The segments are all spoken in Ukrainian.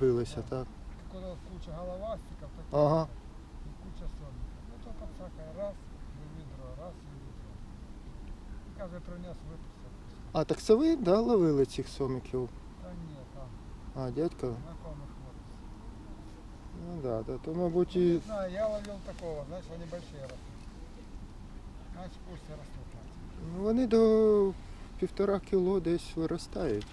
розбилися, так? Коли куча головастиків, так Ага. і куча сомиків. Ну то подсакає раз, і відро, раз і відро. І каже, принес випустив. А так це ви да, ловили цих сомиків? Та ні, там, А, дядько? знакомых хлопців. Ну да, да, то мабуть Не і. знаю, я ловил такого, знаешь, они большие растут. Значит, пусть так. Ну, вони до півтора кіло десь виростають.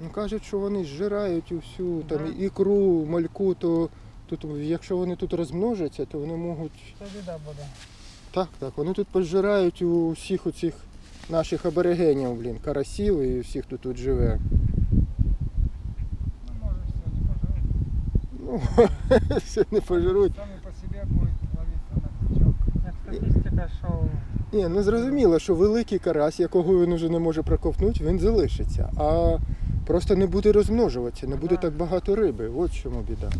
Ну кажуть, що вони зжирають усю там Да. ікру, мальку, то тут, якщо вони тут розмножаться, то вони можуть. Це біда буде. Так, так, вони тут пожирають у всіх оцих наших аборигенів, блін, карасів і всіх, хто тут живе. Ну, може, все не. Ну, все не пожируть. Самі по себе будуть ловитися на крючок. Як статистика, що Ні, ну зрозуміло, що великий карась, якого він уже не може проковтнути, він залишиться. А просто не буде розмножуватися, не буде так багато риби. От чому біда.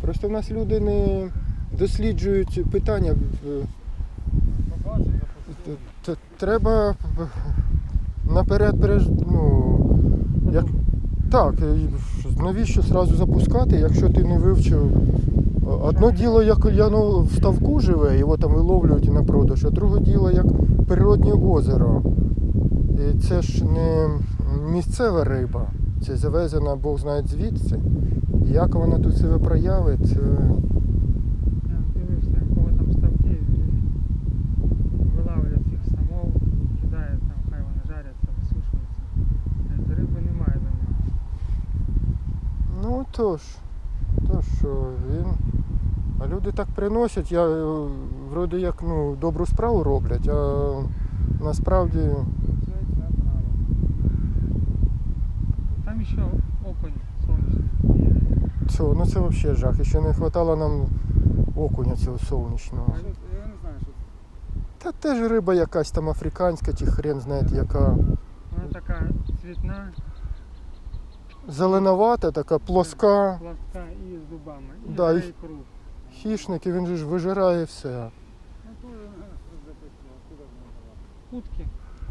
Просто в нас люди не досліджують питання. Треба наперед ну, як... Так, навіщо зразу запускати, якщо ти не вивчив. Одно діло, як яно в ставку живе, його там виловлюють на продаж, а друге діло як природнє озеро. І це ж не місцева риба, це завезена Бог знає звідси. І як вона тут себе проявить, я дивився, у кого там ставки, вилавлять цих самов, кидають там, хай вони жаряться, висушуються. Е, Риби немає за нього. Ну тож, то що він. А люди так приносять, я е, вроде як ну, добру справу роблять, а насправді Це це право. Там ще окунь сонячний є. ну це взагалі жах. І ще не вистачало нам окуня цього сонячного. Що- Я не знаю, що це. Та теж риба якась там африканська, чи хрен знає яка. Вона така цвітна, Зеленовата, така плоска. пласка і з зубами. І Да, і- круг. Хищник, і він же ж вижирає все. Ну, то я куди ж не Утки.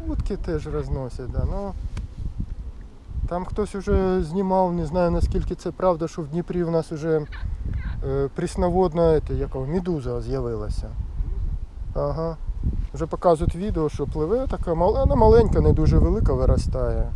Утки теж розносять, да. ну, там хтось вже знімав, не знаю наскільки це правда, що в Дніпрі в нас вже е, прісноводна якого, медуза з'явилася. Ага. Вже показують відео, що пливе така вона маленька, не дуже велика виростає.